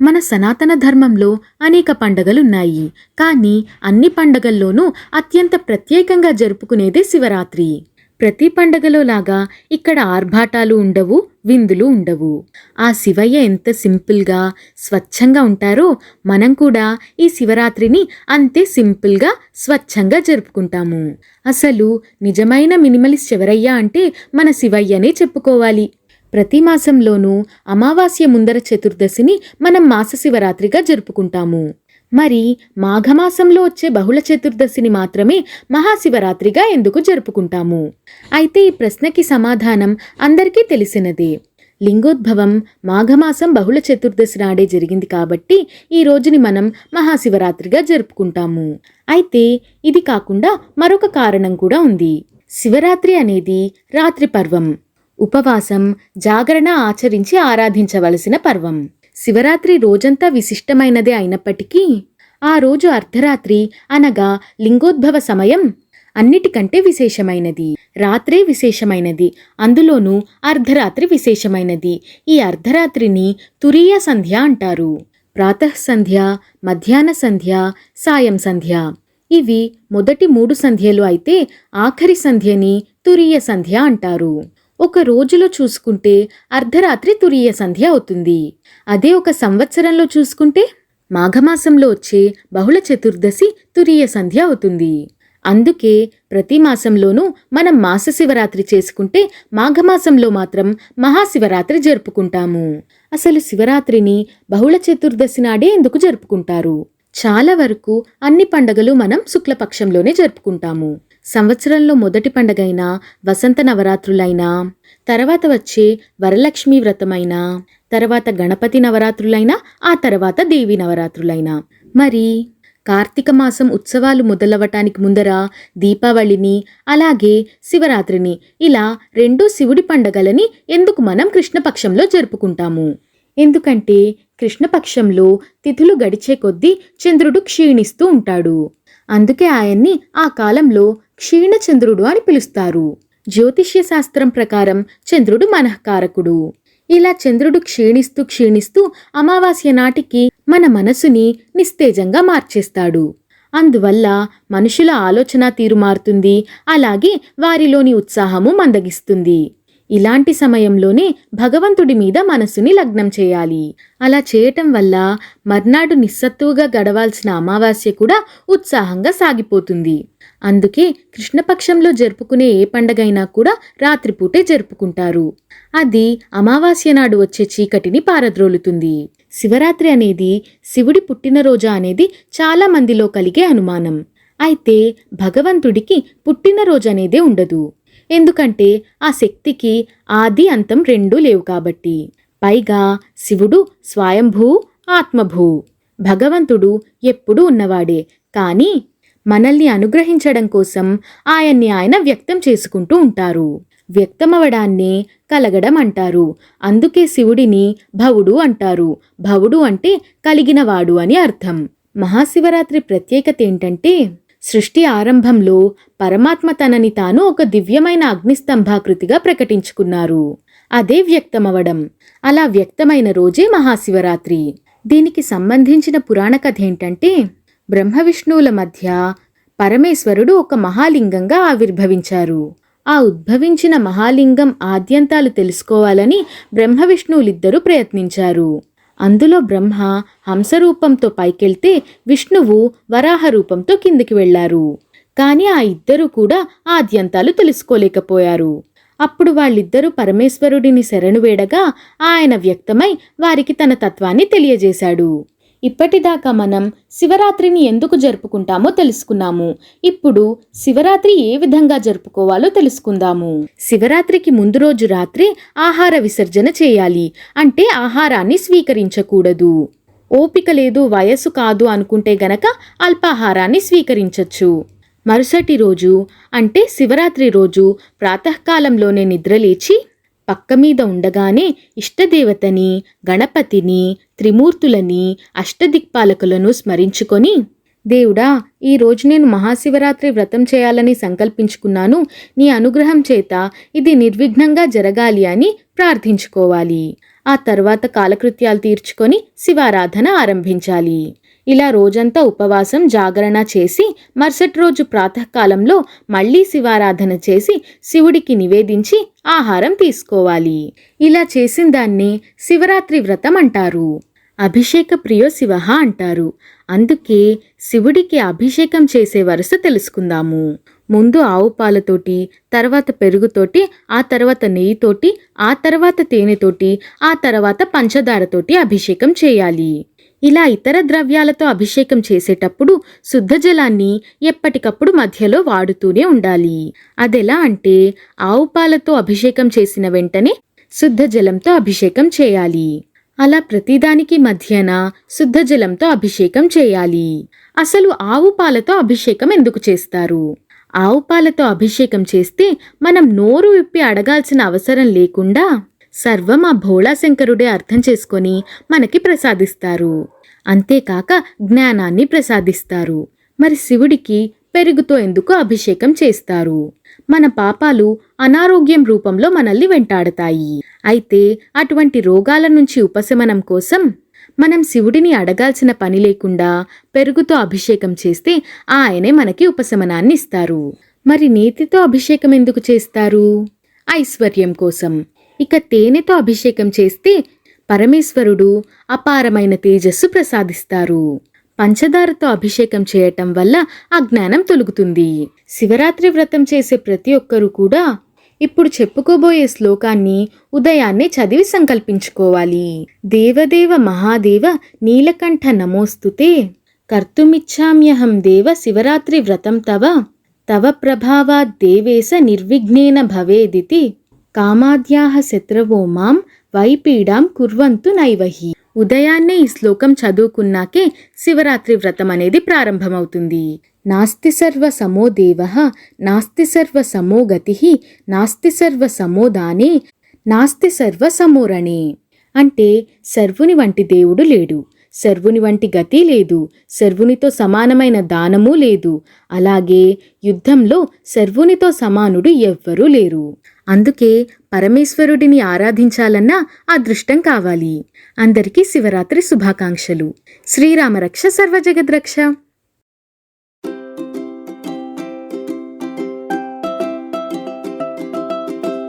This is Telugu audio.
మన సనాతన ధర్మంలో అనేక పండగలున్నాయి. కానీ అన్ని పండగల్లోనూ అత్యంత ప్రత్యేకంగా జరుపుకునేదే శివరాత్రి. ప్రతి పండగలో లాగా ఇక్కడ ఆర్భాటాలు ఉండవు విందులు ఉండవు. ఆ శివయ్య ఎంత సింపుల్గా స్వచ్ఛంగా ఉంటారో మనం కూడా ఈ శివరాత్రిని అంతే సింపుల్గా స్వచ్ఛంగా జరుపుకుంటాము. అసలు నిజమైన మినిమలిస్ట్ ఎవరయ్యా అంటే మన శివయ్యనే చెప్పుకోవాలి. ప్రతి మాసంలోనూ అమావాస్య ముందర చతుర్దశిని మనం మాస శివరాత్రిగా జరుపుకుంటాము. మరి మాఘమాసంలో వచ్చే బహుళ చతుర్దశిని మాత్రమే మహాశివరాత్రిగా ఎందుకు జరుపుకుంటాము? అయితే ఈ ప్రశ్నకి సమాధానం అందరికీ తెలిసినదే. లింగోద్భవం మాఘమాసం బహుళ చతుర్దశి నాడే జరిగింది కాబట్టి ఈ రోజుని మనం మహాశివరాత్రిగా జరుపుకుంటాము. అయితే ఇది కాకుండా మరొక కారణం కూడా ఉంది. శివరాత్రి అనేది రాత్రి పర్వం. ఉపవాసం జాగరణ ఆచరించి ఆరాధించవలసిన పర్వం. శివరాత్రి రోజంతా విశిష్టమైనదే అయినప్పటికీ ఆ రోజు అర్ధరాత్రి అనగా లింగోద్భవ సమయం అన్నిటికంటే విశేషమైనది. రాత్రే విశేషమైనది. అందులోనూ అర్ధరాత్రి విశేషమైనది. ఈ అర్ధరాత్రిని తురీయ సంధ్య అంటారు. ప్రాతః సంధ్య మధ్యాహ్న సంధ్య సాయం సంధ్య. ఇవి మొదటి మూడు సంధ్యలు అయితే ఆఖరి సంధ్యని తురీయ సంధ్య అంటారు. ఒక రోజులో చూసుకుంటే అర్ధరాత్రి తురియ సంధ్య అవుతుంది. అదే ఒక సంవత్సరంలో చూసుకుంటే మాఘమాసంలో వచ్చే బహుళ చతుర్దశి తురియ సంధ్య అవుతుంది. అందుకే ప్రతి మాసంలోనూ మనం మాస శివరాత్రి చేసుకుంటే మాఘమాసంలో మాత్రం మహాశివరాత్రి జరుపుకుంటాము. అసలు శివరాత్రిని బహుళ చతుర్దశి నాడే ఎందుకు జరుపుకుంటారు? చాలా వరకు అన్ని పండగలు మనం శుక్లపక్షంలోనే జరుపుకుంటాము. సంవత్సరంలో మొదటి పండగైన వసంత నవరాత్రులైనా తర్వాత వచ్చే వరలక్ష్మి వ్రతమైనా తర్వాత గణపతి నవరాత్రులైనా ఆ తర్వాత దేవి నవరాత్రులైనా. మరి కార్తీక మాసం ఉత్సవాలు మొదలవటానికి ముందర దీపావళిని అలాగే శివరాత్రిని ఇలా రెండు శివుడి పండగలని ఎందుకు మనం కృష్ణపక్షంలో జరుపుకుంటాము? ఎందుకంటే కృష్ణపక్షంలో తిథులు గడిచే కొద్దీ చంద్రుడు క్షీణిస్తూ ఉంటాడు. అందుకే ఆయన్ని ఆ కాలంలో క్షీణచంద్రుడు అని పిలుస్తారు. జ్యోతిష్య శాస్త్రం ప్రకారం చంద్రుడు మనఃకారకుడు. ఇలా చంద్రుడు క్షీణిస్తూ క్షీణిస్తూ అమావాస్య నాటికి మన మనసుని నిస్తేజంగా మార్చేస్తాడు. అందువల్ల మనుషుల ఆలోచన తీరు మారుతుంది అలాగే వారిలోని ఉత్సాహము మందగిస్తుంది. ఇలాంటి సమయంలోనే భగవంతుడి మీద మనసుని లగ్నం చేయాలి. అలా చేయటం వల్ల మర్నాడు నిస్సత్తువుగా గడవాల్సిన అమావాస్య కూడా ఉత్సాహంగా సాగిపోతుంది. అందుకే కృష్ణపక్షంలో జరుపుకునే ఏ పండగైనా కూడా రాత్రిపూటే జరుపుకుంటారు. అది అమావాస్య నాడు వచ్చే చీకటిని పారద్రోలుతుంది. శివరాత్రి అనేది శివుడి పుట్టినరోజా అనేది చాలా మందిలో కలిగే అనుమానం. అయితే భగవంతుడికి పుట్టినరోజు అనేదే ఉండదు. ఎందుకంటే ఆ శక్తికి ఆది అంతం రెండూ లేవు కాబట్టి. పైగా శివుడు స్వయంభూ ఆత్మభూ. భగవంతుడు ఎప్పుడూ ఉన్నవాడే. కానీ మనల్ని అనుగ్రహించడం కోసం ఆయన్ని ఆయన వ్యక్తం చేసుకుంటూ ఉంటారు. వ్యక్తమవడాన్నే కలగడం అంటారు. అందుకే శివుడిని భవుడు అంటారు. భవుడు అంటే కలిగినవాడు అని అర్థం. మహాశివరాత్రి ప్రత్యేకత ఏంటంటే సృష్టి ఆరంభంలో పరమాత్మ తనని తాను ఒక దివ్యమైన అగ్నిస్తంభాకృతిగా ప్రకటించుకున్నారు. అదే వ్యక్తమవడం అలా వ్యక్తమైన రోజే మహాశివరాత్రి. దీనికి సంబంధించిన పురాణ కథ ఏంటంటే బ్రహ్మ విష్ణువుల మధ్య పరమేశ్వరుడు ఒక మహాలింగంగా ఆవిర్భవించారు. ఆ ఉద్భవించిన మహాలింగం ఆద్యంతాలు తెలుసుకోవాలని బ్రహ్మ విష్ణువులిద్దరూ ప్రయత్నించారు. అందులో బ్రహ్మ హంసరూపంతో పైకెళ్తే విష్ణువు వరాహ రూపంతో కిందికి వెళ్ళారు కానీ ఆ ఇద్దరూ కూడా ఆద్యంతాలు తెలుసుకోలేకపోయారు. అప్పుడు వాళ్ళిద్దరూ పరమేశ్వరుడిని శరణు వేడగా ఆయన వ్యక్తమై వారికి తన తత్వాన్ని తెలియజేశాడు. ఇప్పటిదాకా మనం శివరాత్రిని ఎందుకు జరుపుకుంటామో తెలుసుకున్నాము. ఇప్పుడు శివరాత్రి ఏ విధంగా జరుపుకోవాలో తెలుసుకుందాము. శివరాత్రికి ముందు రోజు రాత్రి ఆహార విసర్జన చేయాలి. అంటే ఆహారాన్ని స్వీకరించకూడదు. ఓపిక లేదు వయస్సు కాదు అనుకుంటే గనక అల్పాహారాన్ని స్వీకరించవచ్చు మరుసటి రోజు అంటే శివరాత్రి రోజు ప్రాతకాలంలోనే నిద్రలేచి పక్క మీద ఉండగానే ఇష్టదేవతని గణపతిని త్రిమూర్తులని అష్టదిక్పాలకులను స్మరించుకొని దేవుడా ఈ రోజు నేను మహాశివరాత్రి వ్రతం చేయాలని సంకల్పించుకున్నాను. నీ అనుగ్రహం చేత ఇది నిర్విఘ్నంగా జరగాలి అని ప్రార్థించుకోవాలి. ఆ తర్వాత కాలకృత్యాలు తీర్చుకొని శివారాధన ఆరంభించాలి. ఇలా రోజంతా ఉపవాసం జాగరణ చేసి మరుసటి రోజు ప్రాతకాలంలో మళ్ళీ శివారాధన చేసి శివుడికి నివేదించి ఆహారం తీసుకోవాలి. ఇలా చేసిన దాన్ని శివరాత్రి వ్రతం అంటారు. అభిషేక ప్రియో శివ అంటారు. అందుకే శివుడికి అభిషేకం చేసే వరుస తెలుసుకుందాము. ముందు ఆవు పాలతోటి తర్వాత పెరుగుతోటి ఆ తర్వాత నెయ్యితోటి ఆ తర్వాత తేనెతోటి ఆ తర్వాత పంచదారతోటి అభిషేకం చేయాలి. ఇలా ఇతర ద్రవ్యాలతో అభిషేకం చేసేటప్పుడు శుద్ధ జలాన్ని ఎప్పటికప్పుడు మధ్యలో వాడుతూనే ఉండాలి. అదెలా అంటే ఆవు పాలతో అభిషేకం చేసిన వెంటనే శుద్ధ జలంతో అభిషేకం చేయాలి. అలా ప్రతిదానికి మధ్యన శుద్ధ జలంతో అభిషేకం చేయాలి. అసలు ఆవు పాలతో అభిషేకం ఎందుకు చేస్తారు? ఆవు పాలతో అభిషేకం చేస్తే మనం నోరు విప్పి అడగాల్సిన అవసరం లేకుండా సర్వం ఆ భోళాశంకరుడే అర్థం చేసుకొని మనకి ప్రసాదిస్తారు. అంతేకాక జ్ఞానాన్ని ప్రసాదిస్తారు. మరి శివుడికి పెరుగుతో ఎందుకు అభిషేకం చేస్తారు? మన పాపాలు అనారోగ్యం రూపంలో మనల్ని వెంటాడతాయి. అయితే అటువంటి రోగాల నుంచి ఉపశమనం కోసం మనం శివుడిని అడగాల్సిన పని లేకుండా పెరుగుతో అభిషేకం చేస్తే ఆయనే మనకి ఉపశమనాన్ని ఇస్తారు. మరి నీతితో అభిషేకం ఎందుకు చేస్తారు? ఐశ్వర్యం కోసం. ఇక తేనెతో అభిషేకం చేస్తే పరమేశ్వరుడు అపారమైన తేజస్సు ప్రసాదిస్తారు. పంచదారతో అభిషేకం చేయటం వల్ల అజ్ఞానం తొలుగుతుంది. శివరాత్రి వ్రతం చేసే ప్రతి ఒక్కరూ కూడా ఇప్పుడు చెప్పుకోబోయే శ్లోకాన్ని ఉదయాన్నే చదివి సంకల్పించుకోవాలి. దేవదేవ మహాదేవ నీలకంఠ నమోస్తుతే కర్తుమిచ్చామ్యహం దేవ శివరాత్రి వ్రతం తవ తవ ప్రభావా దేవేశ నిర్విఘ్నేన భవేదితి కామాద్యాహ శత్రవో మాం వైపీడాం కుర్వంతు నైవహి. ఉదయాన్నే ఈ శ్లోకం చదువుకున్నాకే శివరాత్రి వ్రతం అనేది ప్రారంభమవుతుంది. నాస్తి సర్వ సమో దేవ నాస్తి సర్వ సమో గతి నాస్తి సర్వ సమో దానే నాస్తి సర్వ సమోరణే అంటే సర్వుని వంటి దేవుడు లేడు. సర్వుని వంటి గతి లేదు. సర్వునితో సమానమైన దానమూ లేదు. అలాగే యుద్ధంలో సర్వునితో సమానుడు ఎవ్వరూ లేరు. అందుకే పరమేశ్వరుడిని ఆరాధించాలన్నా అదృష్టం కావాలి. అందరికీ శివరాత్రి శుభాకాంక్షలు. శ్రీరామరక్ష సర్వజగద్రక్ష.